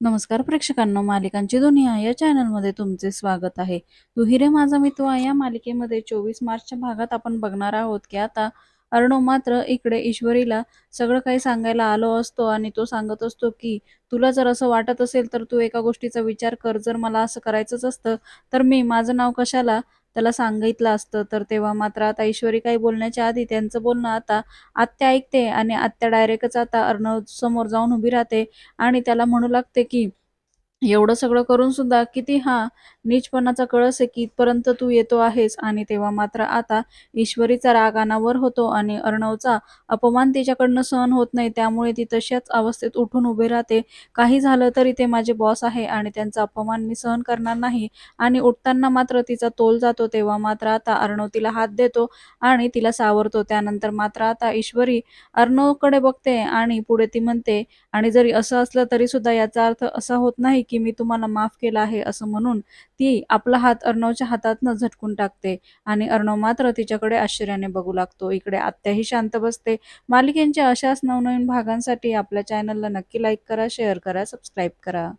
नमस्कार प्रेक्षकांनो मालिकांची दुनिया या चॅनलमध्ये तुमचे स्वागत आहे. तू हिरे माझा मित्र या मालिकेमध्ये चोवीस मार्चच्या भागात आपण बघणार आहोत की आता अर्णव मात्र इकडे ईश्वरीला सगळं काही सांगायला आलो असतो आणि तो सांगत असतो की तुला जर असं वाटत असेल तर तू एका गोष्टीचा विचार कर. जर मला असं करायचंच असतं तर मी माझं नाव कशाला त्याला सांगितलं असतं. तर तेव्हा मात्र आता ईश्वरी काही बोलण्याच्या आधी त्यांचं बोलणं आता आत्या ऐकते आणि आत्या डायरेक्टच आता अर्णव समोर जाऊन उभी राहते आणि त्याला म्हणू लागते की एवढं सगळं करून सुद्धा किती हा नीचपणाचा कळस आहे की इथपर्यंत तू येतो आहेस आणि तेव्हा मात्र आता ईश्वरीचा राग अनावर होतो आणि अर्णवचा अपमान तिच्याकडनं सहन होत नाही. त्यामुळे ती तशाच अवस्थेत उठून उभे राहते. काही झालं तरी ते माझे बॉस आहे आणि त्यांचा अपमान मी सहन करणार नाही. आणि उठताना मात्र तिचा तोल जातो. तेव्हा मात्र आता अर्णव तिला हात देतो आणि तिला सावरतो. त्यानंतर मात्र आता ईश्वरी अर्णवकडे बघते आणि पुढे ती म्हणते आणि जरी असं असलं तरी सुद्धा याचा अर्थ असा होत नाही की मी तुम्हाला माफ केला आहे असं म्हणून ती आपला हात अर्णवच्या हातातनं झटकून टाकते आणि अर्णव मात्र तिच्याकडे आश्चर्याने बघू लागतो. इकडे आत्याही शांत बसते. मालिकेंच्या अशाच नवनवीन भागांसाठी आपल्या चॅनलला नक्की लाईक करा शेअर करा सबस्क्राईब करा.